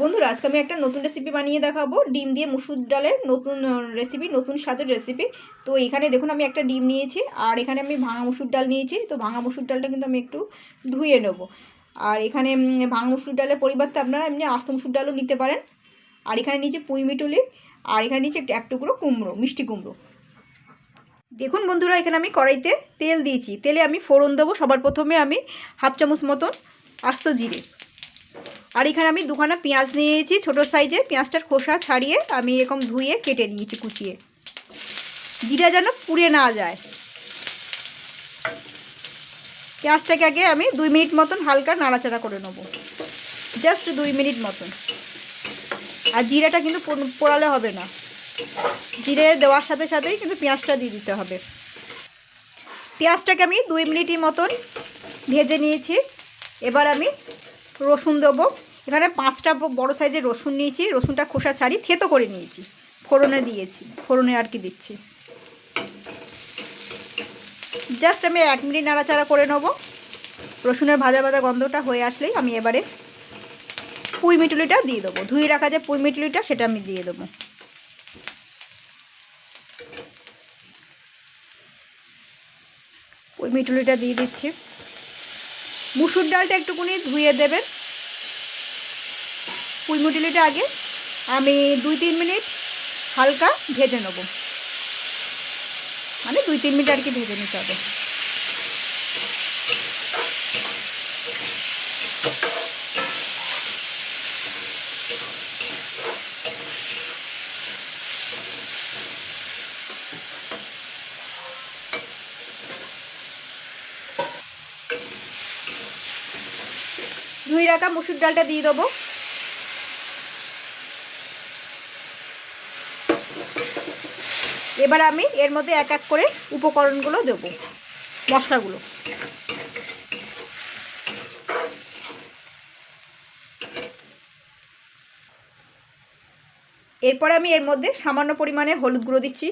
বন্ধুরা, আজকে আমি একটা নতুন রেসিপি বানিয়ে দেখাবো। ডিম দিয়ে মুসুর ডালের নতুন রেসিপি নতুন স্বাদের রেসিপি তো এখানে দেখুন, আমি একটা ডিম নিয়েছি, আর এখানে আমি ভাঙা মুসুর ডাল নিয়েছি। তো ভাঙা মুসুর ডালটা কিন্তু আমি একটু ধুয়ে নেব। আর এখানে ভাঙা মুসুর ডালের পরিবর্তে আপনারা এমনি আস্ত মুসুর ডালও নিতে পারেন। আর এখানে নিচে পুঁই মিটুলি, আর এখানে নিচে এক টুকরো কুমড়ো, মিষ্টি কুমড়ো। দেখুন বন্ধুরা, এখানে আমি কড়াইতে তেল দিয়েছি। তেলে আমি ফোড়ন দেবো সবার প্রথমে আমি হাফ চামচ মতন আস্ত জিরে। আর এখানে আমি দুখানা পেঁয়াজ নিয়েছি, ছোটো সাইজে পেঁয়াজটার খোসা ছাড়িয়ে আমি এরকম ধুয়ে কেটে নিয়েছি, কুচিয়ে। জিরা যেন পুড়ে না যায়। পেঁয়াজটাকে আগে আমি দুই মিনিট মতন হালকা নাড়াচাড়া করে নেব। জাস্ট দুই মিনিট মতন। আর জিরাটা কিন্তু পোড়ালে হবে না। জিরে দেওয়ার সাথে সাথেই কিন্তু পেঁয়াজটা দিয়ে দিতে হবে। পেঁয়াজটাকে আমি দুই মিনিটের মতন ভেজে নিয়েছি। এবার আমি রসুন দেবো। এখানে পাঁচটা বড় সাইজের রসুন নিয়েছি, রসুনটা খোসা ছাড়ি থেতো করে নিয়েছি। ফোড়নে দিয়েছি, ফোড়নে আর কি দিচ্ছি। জাস্ট আমি এক মিনিট নাড়াচাড়া করে নেব। রসুনের ভাজা ভাজা গন্ধটা হয়ে আসলেই আমি এবারে পুঁই মিটুলিটা দিয়ে দেবো। ধুয়ে রাখা যে পুঁই মিটুলিটা, সেটা আমি দিয়ে দেবো। পুঁই মিটুলিটা দিয়ে দিচ্ছি। মুসুর ডালটা একটুকুনি ধুয়ে দেবেন। পুঁই মিটুলিটা আগে আমি দুই তিন মিনিট হালকা ভেজে নেব। মানে দুই তিন মিনিট আর কি ভেজে নিতে হবে। দুই রাখা মুসুর ডালটা দিয়ে দেবো। এবার আমি এর মধ্যে এক এক করে উপকরণগুলো দেব, মশলাগুলো। এরপরে আমি এর মধ্যে সামান্য পরিমাণে হলুদ গুঁড়ো দিচ্ছি।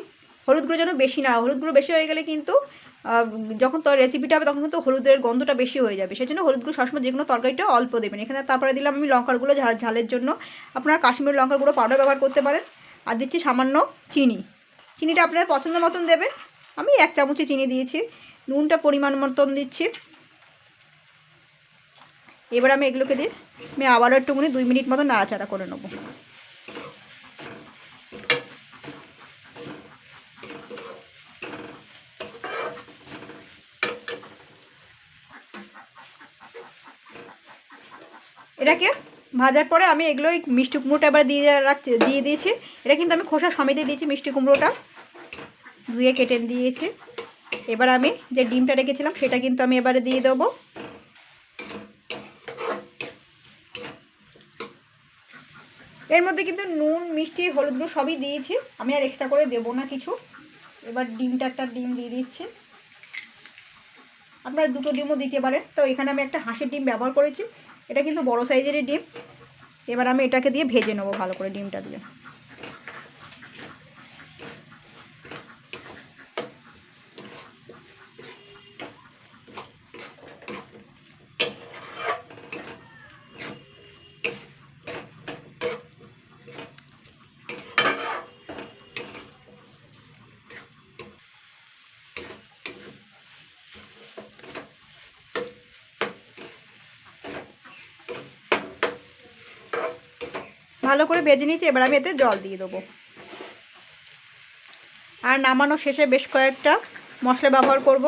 হলুদ গুঁড়ো যেন বেশি না, হলুদ গুঁড়ো বেশি হয়ে গেলে কিন্তু যখন তো রেসিপিটা হবে তখন কিন্তু হলুদের গন্ধটা বেশি হয়ে যাবে। সেই জন্য হলুদ গুঁড়ো সবসময় যে কোনো তরকারিটা অল্প দেবেন। এখানে তারপরে দিলাম আমি লঙ্কার গুঁড়ো ঝাল, ঝালের জন্য। আপনারা কাশ্মীর লঙ্কার গুঁড়ো পাউডার ব্যবহার করতে পারেন। আর দিচ্ছি সামান্য চিনি। চিনিটা আপনাদের পছন্দ মতন দেবেন। আমি এক চামচে চিনি দিয়েছি, নুনটা পরিমাণ মতন দিচ্ছি। এবার আমি এগুলোকে দিয়ে আমি আবারও একটুখানি দুই মিনিট মতো নাড়াচাড়া করে নেব। এটাকে ভাজার পরে আমি এগুলো এই মিষ্টি কুমড়োটা এবার দিয়ে রাখছি, দিয়ে দিয়েছি। এটা কিন্তু আমি খোসা সমেতে দিয়েছি মিষ্টি কুমড়োটা। ধুয়ে কেটে দিয়েছি। এবার আমি যে ডিমটা রেখেছিলাম সেটা কিন্তু আমি এবারে দিয়ে দেবো। এর মধ্যে কিন্তু নুন, মিষ্টি, হলুদ গুঁড়ো সবই দিয়েছি। আমি আর এক্সট্রা করে দেবো না কিছু। এবার ডিমটা একটা ডিম দিয়ে দিচ্ছি। আপনারা দুটো ডিমও দিতে পারেন। তো এখানে আমি একটা হাঁসের ডিম ব্যবহার করেছি। এটা কিন্তু বড় সাইজেরই ডিম। এবার আমি এটাকে দিয়ে ভেজে নেব ভালো করে ডিমটা দিয়ে। ভালো করে ভেজে নিয়েছি, এবার আমি এতে জল দিয়ে দেবো। আর নামানো শেষে বেশ কয়েকটা মশলা ব্যবহার করব।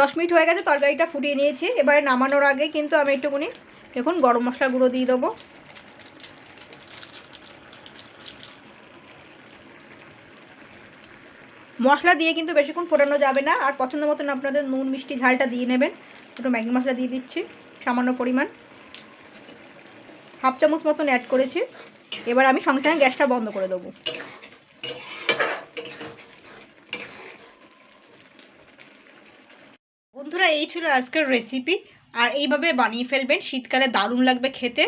দশ মিনিট হয়ে গেছে, তরকারিটা ফুটিয়ে নিয়েছি। এবারে নামানোর আগে কিন্তু আমি একটুখানি দেখুন, গরম মশলা গুঁড়ো দিয়ে দেবো। মশলা দিয়ে কিন্তু বেশিক্ষণ ফোটানো যাবে না। আর পছন্দ মতন আপনাদের নুন, মিষ্টি, ঝালটা দিয়ে নেবেন। একটু ম্যাগি মশলা দিয়ে দিচ্ছি, সামান্য পরিমাণ। হাফ চামচ মতন অ্যাড করেছি। এবার আমি সঙ্গে সঙ্গে গ্যাসটা বন্ধ করে দেবো। বন্ধুরা, এই ছিল আজকের রেসিপি আর এইভাবে বানিয়ে ফেলবেন, শীতকালে দারুণ লাগবে খেতে।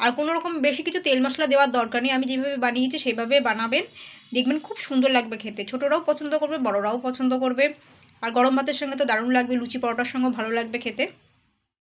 আর কোনো রকম বেশি কিছু তেল মশলা দেওয়ার দরকার নেই, আমি যেভাবে বানিয়েছি সেভাবে বানাবেন। দেখবেন খুব সুন্দর লাগবে খেতে। ছোটরাও পছন্দ করবে, বড়রাও পছন্দ করবে। আর গরম ভাতের সঙ্গে তো দারুণ লাগবে, লুচি পরোটার সঙ্গেও ভালো লাগবে খেতে।